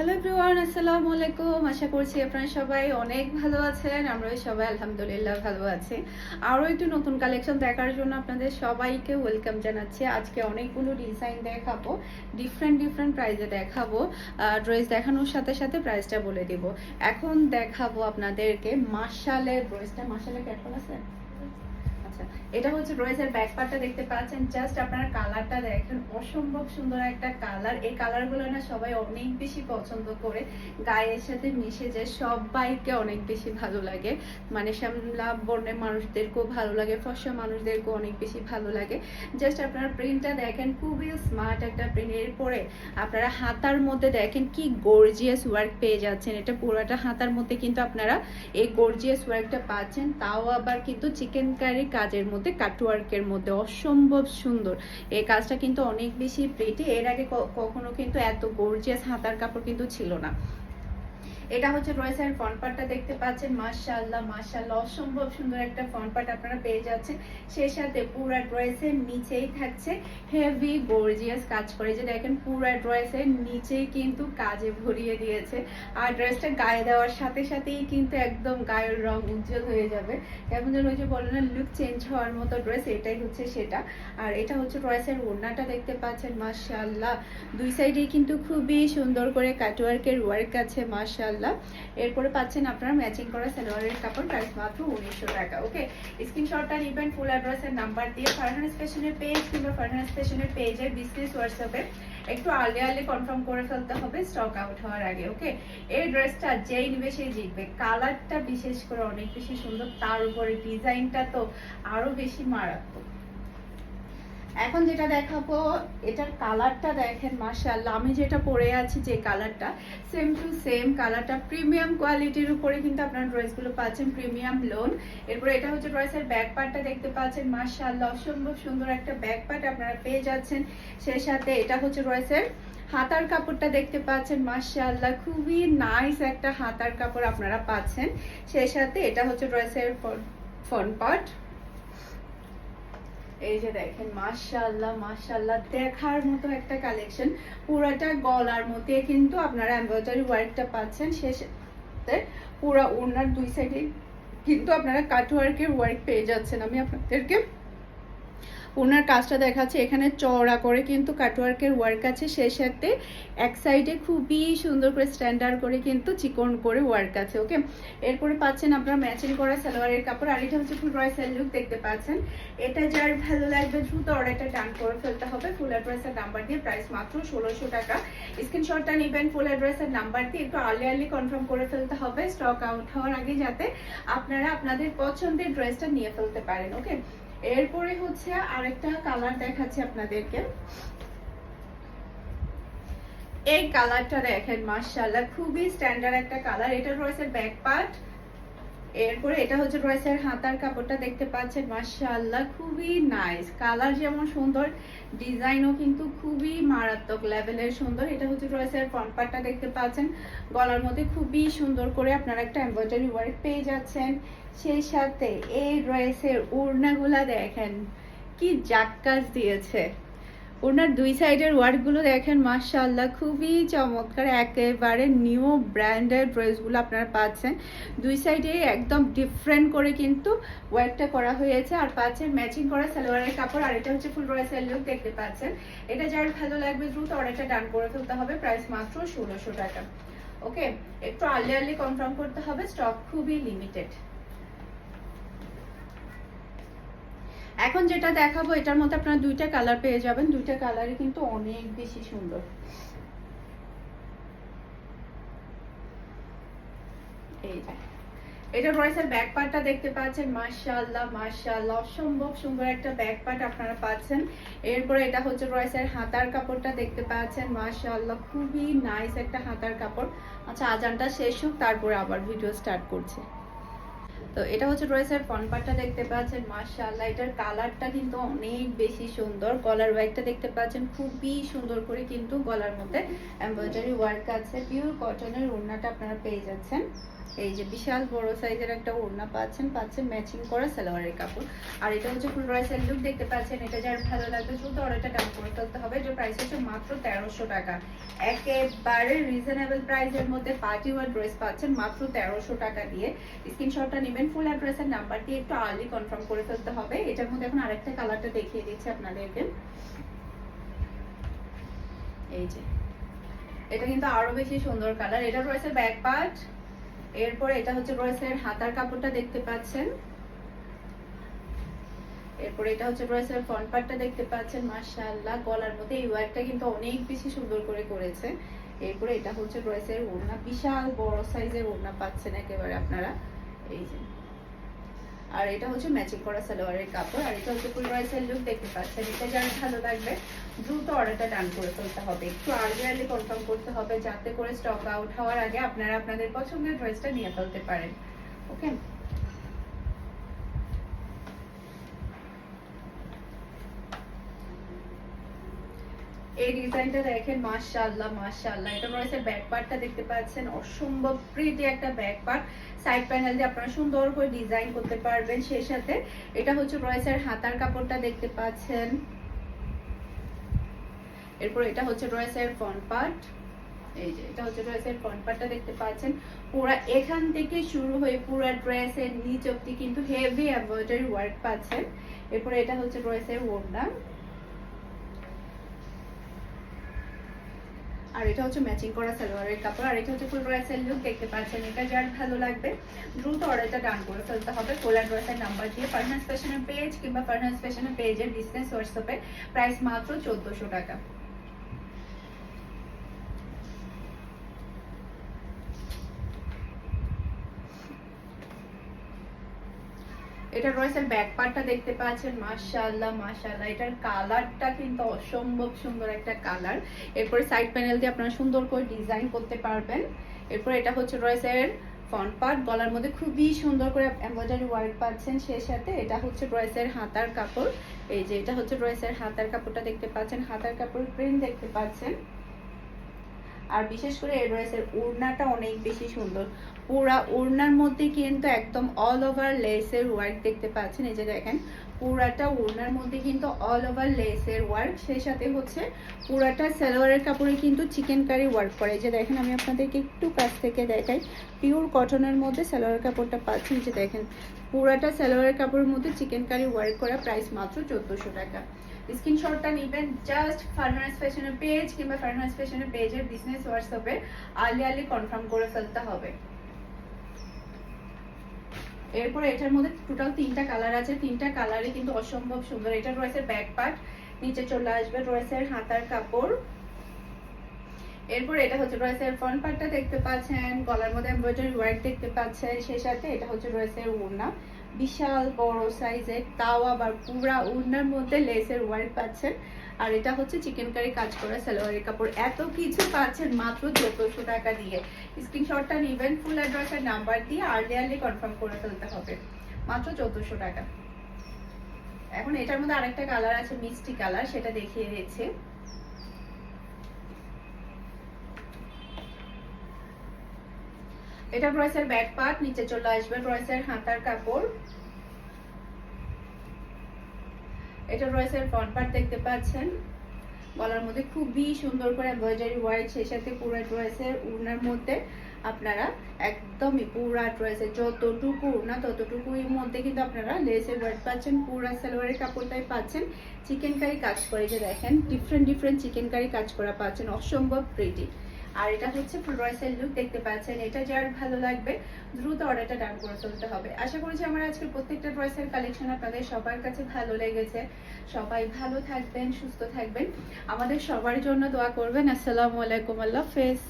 Hello everyone আসসালামু আলাইকুম আশা করছি আপনারা সবাই অনেক ভালো আছেন। আমরা সবাই আলহামদুলিল্লাহ ভালো আছি। আরও একটু নতুন কালেকশন দেখার জন্য আপনাদের সবাইকে ওয়েলকাম জানাচ্ছি। আজকে অনেকগুলো ডিজাইন দেখাবো। ডিফারেন্ট ডিফারেন্ট প্রাইসে দেখাবো। ড্রেস দেখানোর সাথে সাথে প্রাইসটা বলে দিব। এখন দেখাবো আপনাদেরকে মাসালের ড্রেসটা মাসালের ক্যাটফল আছে? এটা হচ্ছে ড্রেসের ব্যাক পার্টটা দেখতে পাচ্ছেন। জাস্ট আপনারা কালারটা দেখেন, অসম্ভব সুন্দর একটা কালার। এই কালারগুলো না সবাই অনেক বেশি পছন্দ করে। গায়ের সাথে মিশে যায়, সবাইকে অনেক বেশি ভালো লাগে। মানে শ্যামলা বর্ণের মানুষদেরকেও ভালো লাগে ফর্সা মানুষদেরকেও অনেক বেশি ভালো লাগে। জাস্ট আপনারা প্রিন্টটা দেখেন, খুবই স্মার্ট একটা প্রিন্ট। এরপরে আপনারা হাতার মধ্যে দেখেন কি গর্জিয়াস ওয়ার্ক পেয়ে যাচ্ছেন। এটা পুরোটা হাতার মধ্যে কিন্তু আপনারা এই গর্জিয়াস ওয়ার্কটা পাচ্ছেন। তাও আবার কিন্তু চিকেন কারি কাজের মধ্যে কাটওয়ার্কের মধ্যে। অসম্ভব সুন্দর। এই কাজটা কিন্তু অনেক বেশি প্রিটি এর আগে কখনো কিন্তু এত গর্জিয়াস হাতার কাপড় কিন্তু ছিল না। এটা হচ্ছে ড্রেসের ফ্রন্ট পার্টটা দেখতে পাচ্ছেন। মাশাআল্লাহ মাশাআল্লাহ। অসম্ভব সুন্দর একটা ফ্রন্ট পার্ট আপনারা পেয়ে যাচ্ছেন। সেই সাথে পুরো ড্রেসের নিচেই থাকছে হেভি গর্জিয়াস কাজ করে। যে দেখেন, পুরো ড্রেসের নিচেই কিন্তু কাজে ভরিয়ে দিয়েছে। আর ড্রেসটা গায়ে দেওয়ার সাথে সাথেই কিন্তু একদম গায়ের রং উজ্জ্বল হয়ে যাবে। কেমন যেন ওই যে বলে না লুক চেঞ্জ হওয়ার মতো ড্রেস এটাই হচ্ছে সেটা। আর এটা হচ্ছে ড্রেসের ওড়নাটা দেখতে পাচ্ছেন, মাশাআল্লাহ। দুই সাইডেই কিন্তু খুবই সুন্দর করে কাটওয়ার্কের ওয়ার্ক আছে, মাশাআল্লাহ। এরপরে পাচ্ছেন আপনারা ম্যাচিং করা সালোয়ারের কাপড় প্রাইস মাত্র উনিশশো টাকা ওকে স্ক্রিনশটটা নেবেন ফুল অ্যাড্রেসের নাম্বার দিয়ে ফারহান স্টেশনের পেজ কিংবা ফারহান স্টেশনের পেজের বিজনেস হোয়াটসঅ্যাপে একটু আর্লি আর্লি কনফার্ম করে ফেলতে হবে স্টক আউট হওয়ার আগে ওকে এই ড্রেসটা যেই নিবে সেই জিতবে। কালারটা বিশেষ করে অনেক বেশি সুন্দর, তার উপরে ডিজাইনটা তো আরও বেশি মারাত্মক। এখন যেটা দেখাবো, এটার কালারটা দেখেন, মাশাআল্লাহ। আমি যেটা পরে আছি যে কালারটা সেম টু সেম কালারটা প্রিমিয়াম কোয়ালিটির উপরে কিন্তু আপনার ড্রেসগুলো পাচ্ছেন প্রিমিয়াম লোন এরপরে এটা হচ্ছে ড্রেসের ব্যাক পার্টটা দেখতে পাচ্ছেন, মাশাআল্লাহ। অসম্ভব সুন্দর একটা ব্যাক পার্ট আপনারা পেয়ে যাচ্ছেন। সেই সাথে এটা হচ্ছে ড্রেসের হাতার কাপড়টা দেখতে পাচ্ছেন, মাশাআল্লাহ। খুবই নাইস একটা হাতার কাপড় আপনারা পাচ্ছেন। সেই সাথে এটা হচ্ছে ড্রেসের ফ্রন্ট পার্ট এই যে দেখেন মাশাল্লাহ মাশাল্লাহ দেখার মতো একটা কালেকশন পুরাটা গলার মধ্যে কিন্তু আপনারা এমব্রয়ডারি ওয়ার্কটা পাচ্ছেন। শেষে পুরা ওড়নার দুই সাইডে কিন্তু আপনারা কাটওয়ার্কের ওয়ার্ক পেয়ে যাচ্ছেন। আমি আপনাদেরকে ওনার কাজটা দেখাচ্ছে। এখানে চওড়া করে কিন্তু কাটওয়ার্কের ওয়ার্ক আছে। সেই সাথে এক সাইডে খুবই সুন্দর করে স্ট্যান্ডার্ড করে কিন্তু চিকন করে ওয়ার্ক আছে ওকে এরপরে পাচ্ছেন আপনারা ম্যাচিং করা সালোয়ারের কাপড়। আর এটা হচ্ছে ফুল রয়েসের লুক দেখতে পাচ্ছেন। এটা যার ভালো লাগবে দ্রুত অর্ডারটা ডান করে ফেলতে হবে। ফুল অ্যাড্রেসের নাম্বার দিয়ে প্রাইস মাত্র ষোলোশো টাকা। স্ক্রিনশটটা নেবেন ফুল অ্যাড্রেসের নাম্বার দিয়ে। একটু আর্লি আর্লি কনফার্ম করে ফেলতে হবে। স্টক আউট হওয়ার আগে যাতে আপনারা আপনাদের পছন্দের ড্রেসটা নিয়ে ফেলতে পারেন ওকে এরপরে হচ্ছে আরেকটা কালার দেখাচ্ছি আপনাদেরকে। এই কালারটা দেখেন মার্শাল্লাহ খুবই স্ট্যান্ডার্ড একটা কালার এটা রয়েছে ব্যাক পার্ট এরপরে এটা হচ্ছে রয়েছে হাতার কাপড়টা দেখতে পাচ্ছেন, মাশাআল্লাহ, খুবই নাইস কালার যেমন সুন্দর ডিজাইনও কিন্তু খুবই মারাত্মক লেভেলের সুন্দর। এটা হচ্ছে রয়েছে ফ্রন্ট দেখতে পাচ্ছেন। গলার মধ্যে খুবই সুন্দর করে আপনারা একটা এমব্রয়ডারি ওয়ার্ক পেয়ে যাচ্ছেন। সেই সাথে এই ড্রেসের ওড়নাগুলা দেখেন, কি জাক্কাস দিয়েছে। ওনার দুই সাইডের ওয়ার্কগুলো দেখেন, মাশাআল্লাহ, খুবই চমৎকার। একেবারে নিউ ব্র্যান্ডের ড্রেসগুলো আপনারা পাচ্ছেন। দুই সাইডে একদম ডিফারেন্ট করে কিন্তু ওয়ার্কটা করা হয়েছে। আর পাচ্ছেন ম্যাচিং করা সালোয়ারের কাপড়। আর এটা হচ্ছে ফুল রয়েসের লুক দেখতে পাচ্ছেন। এটা যার ভালো লাগবে দ্রুত অর্ডারটা ডান করে ফেলতে হবে। প্রাইস মাত্র ষোলোশো টাকা। ওকে একটু আর্লি আর্লি কনফার্ম করতে হবে। স্টক খুবই লিমিটেড এখন যেটা দেখাবো, এটার মধ্যে আপনারা দুইটা কালার পেয়ে যাবেন। দুইটা কালারই কিন্তু অনেক বেশি সুন্দর। এই যে। এটা রয়েছে ব্যাক পার্টটা দেখতে পাচ্ছেন। মাশাআল্লাহ মাশাআল্লাহ। অসম্ভব সুন্দর একটা ব্যাক পার্ট আপনারা পাচ্ছেন। এরপরে এটা হচ্ছে রয়েছে হাতার কাপড়টা দেখতে পাচ্ছেন। মাশাআল্লাহ, খুবই নাইস একটা হাতার কাপড়। আচ্ছা আজানটা শেষ হোক, তারপরে আবার ভিডিও স্টার্ট করছে। তো এটা হচ্ছে ড্রেসের ফ্রন্ট পার্টটা দেখতে পাচ্ছেন, মাশাআল্লাহ, এটার কালারটা কিন্তু অনেক বেশি সুন্দর। গলার ওয়ার্কটা দেখতে পাচ্ছেন, খুবই সুন্দর করে কিন্তু গলার মধ্যে এমব্রয়ডারি ওয়ার্ক আছে। পিওর কটনের ওড়নাটা আপনারা পেয়ে যাচ্ছেন। এই যে বিশাল বড় সাইজের একটা ওড়না পাচ্ছেন পাচ্ছেন ম্যাচিং করা সালোয়ারের কাপড়। আর এটা হচ্ছে ফুল ড্রেসের লুক দেখতে পাচ্ছেন, এটা যার ভালো লাগবে, দ্রুত অর্ডারটা ডাউন করে ফেলতে হবে। যে প্রাইস হচ্ছে মাত্র তেরোশো টাকা। একেবারে রিজনেবল প্রাইসের মধ্যে পার্টি ওয়ার ড্রেস পাচ্ছেন মাত্র তেরোশো টাকা দিয়ে। স্ক্রিনশটটা নেবেন ফুল অ্যাড্রেসের নাম্বার দিয়ে একটু আর্লি কনফার্ম করে ফেলতে হবে। এটার মধ্যে এখন আরেকটা কালারটা দেখিয়ে দিচ্ছি আপনাদেরকে। এই যে। এটা কিন্তু আরও বেশি সুন্দর কালার এটা রয়েছে ব্যাক পার্ট এরপর এটা হচ্ছে ড্রেসের হাতার কাপড়টা দেখতে পাচ্ছেন। এরপর এটা হচ্ছে ড্রেসের ফ্রন্ট পার্টটা দেখতে পাচ্ছেন। মাশাআল্লাহ, গলার মধ্যে এই ওয়ার্কটা কিন্তু অনেক বেশি সুন্দর করে করেছে। এরপরে এটা হচ্ছে ড্রেসের ওড়না। বিশাল বড় সাইজের ওড়না পাচ্ছেন একেবারে আপনারা। এই যে। আর এটা হচ্ছে ম্যাচিং করা সালোয়ারের কাপড়, আর এটা হচ্ছে ফুল ড্রেসের লুক, দেখতে পাচ্ছেন এটা যারা ভালো লাগবে, দ্রুত অর্ডারটা ডান করে ফেলতে হবে। একটু আর্লি কনফার্ম করতে হবে, যাতে করে স্টক আউট হওয়ার আগে আপনারা আপনাদের পছন্দের ড্রেসটা নিয়ে ফেলতে পারেন। ওকে এই ডিজাইনটা দেখেন, মাশাআল্লাহ মাশাআল্লাহ। এটা ব্যাক পার্টটা দেখতে পাচ্ছেন। অসম্ভব প্রিটি একটা ব্যাক পার্ট সাইড প্যানেল দিয়ে আপনারা সুন্দর করে ডিজাইন করতে পারবেন সেই সাথে। এটা হচ্ছে রয়েছে হাতার কাপড়টা দেখতে পাচ্ছেন। এরপর এটা হচ্ছে ফ্রন্ট পার্ট এই যে, এটা হচ্ছে ড্রেসের ফ্রন্ট পার্টটা দেখতে পাচ্ছেন। পুরা এখান থেকে শুরু হয়ে পুরা ড্রেসের নিচ অব্দি কিন্তু হেভি এমব্রয়ডারি ওয়ার্ক পাচ্ছেন। এরপরে এটা হচ্ছে ড্রেসের ওড়না। আর এটা হচ্ছে ম্যাচিং করা সালোয়ারের কাপড়, আর এটা হচ্ছে ফুল ড্রেসের লুক দেখতে পাচ্ছেন এটা যার ভালো লাগবে। দ্রুত অর্ডারটা ডান করে ফেলতে হবে। কোলা ড্রেসের নাম্বার দিয়ে ফারহান্স ফ্যাশনের পেজ কিংবা ফারহান্স ফ্যাশনের পেজের বিজনেস হোয়াটসঅ্যাপে প্রাইস মাত্র চোদ্দোশো টাকা। এটা রয়েছে ব্যাক পার্টটা দেখতে পাচ্ছেন, মাশাআল্লাহ মাশাআল্লাহ। এটার কালারটা কিন্তু অসম্ভব সুন্দর একটা কালার এরপরে সাইড প্যানেল দিয়ে আপনারা সুন্দর করে ডিজাইন করতে পারবেন। এরপর এটা হচ্ছে রয়েছে ফ্রন্ট পার্ট গলার মধ্যে খুবই সুন্দর করে এমব্রয়ডারি ওয়ার্ক পাচ্ছেন সেই সাথে। এটা হচ্ছে ড্রেসের হাতার কাপড়। এই যে এটা হচ্ছে ড্রেসের হাতার কাপড়টা দেখতে পাচ্ছেন। হাতার কাপড় প্রিন্ট দেখতে পাচ্ছেন। আর বিশেষ করে এই ড্রেসের ওড়নাটা অনেক বেশি সুন্দর। পুরা ওড়নার মধ্যে কিন্তু একদম অল ওভার লেসের ওয়ার্ক দেখতে পাচ্ছেন। এই যে দেখেন, পুরাটা ওড়নার মধ্যে কিন্তু অল ওভার লেসের ওয়ার্ক সেই সাথে হচ্ছে পুরাটা সালোয়ারের কাপড়ে কিন্তু চিকেন কারি ওয়ার্ক করে। এই যে দেখেন, আমি আপনাদেরকে একটু কাছ থেকে দেখাই। পিওর কটনের মধ্যে সালোয়ারের কাপড়টা পাচ্ছেন। যে দেখেন, পুরাটা সালোয়ারের কাপড়ের মধ্যে চিকেন কারি ওয়ার্ক করা প্রাইস মাত্র চোদ্দোশো টাকা। স্ক্রিনশটটা নেবেন জাস্ট ফারহানাস ফ্যাশনের পেজ কিংবা ফারহানাস ফ্যাশনের পেজের বিজনেস হোয়াটসঅ্যাপে আর্লি আর্লি কনফার্ম করে ফেলতে হবে। এরপর এটার মধ্যে টোটাল তিনটা কালার আছে। তিনটা কালারে কিন্তু অসম্ভব সুন্দর। এটা রয়েছে ব্যাক পার্ট নিচে চলে আসবে রয়েছে হাতার কাপড়। এরপর এটা হচ্ছে রয়েছে ফ্রন্ট পার্টটা দেখতে পাচ্ছেন, গলার মধ্যে এমব্রয়ডারি ওয়ার্ক দেখতে পাচ্ছেন, সেই সাথে এটা হচ্ছে রয়েছে ওড়না। বিশাল, বড় সাইজের তাও আবার পুরা ওড়নার মধ্যে লেসের ওয়ার্ক পাচ্ছেন। আর এটা হচ্ছে চিকেন কারি কাজ করা সালোয়ারের কাপড়। এত কিছু পাচ্ছেন মাত্র চোদ্দশো টাকা দিয়ে। স্ক্রিনশটটা নেবেন ফুল অ্যাড্রেসের নাম্বার দিয়ে আর্লি আর্লি কনফার্ম করে ফেলতে হবে। মাত্র চোদ্দশো টাকা। এখন এটার মধ্যে আরেকটা কালার আছে, মিষ্টি কালার সেটা দেখিয়ে দিচ্ছি। এটা ড্রেসের ব্যাক পার্ট নিচে চলে আসবে ড্রেসের হাতার কাপড়। এটা ড্রেসের ফ্রন্ট পার্ট দেখতে পাচ্ছেন। গলার মধ্যে খুবই সুন্দর করে এমব্রয়ডারি ওয়ার্ক সেই সাথে পুরো ড্রেসের উড়নার মধ্যে আপনারা একদমই পুরা ড্রেসের যতটুকু উড়না ততটুকুর মধ্যে কিন্তু আপনারা লেসের ওয়ার্ক পাচ্ছেন, পুরা সালোয়ারের কাপড়টাই পাচ্ছেন। চিকেন কারি কাজ করে যে দেখেন ডিফারেন্ট ডিফারেন্ট চিকেন কারি কাজ করা পাচ্ছেন, অসম্ভব প্রিটি আর এটা হচ্ছে ফুল রয়েসের লুক দেখতে পাচ্ছেন, এটা যার ভালো লাগবে, দ্রুত অর্ডারটা ডান করে চলতে হবে। আশা করছি আমার আজকে প্রত্যেকটা ড্রেসের কালেকশন আপনাদের সবার কাছে ভালো লেগেছে। সবাই ভালো থাকবেন, সুস্থ থাকবেন। আমাদের সবার জন্য দোয়া করবেন। আসসালামু আলাইকুম, আল্লাহ হাফেজ।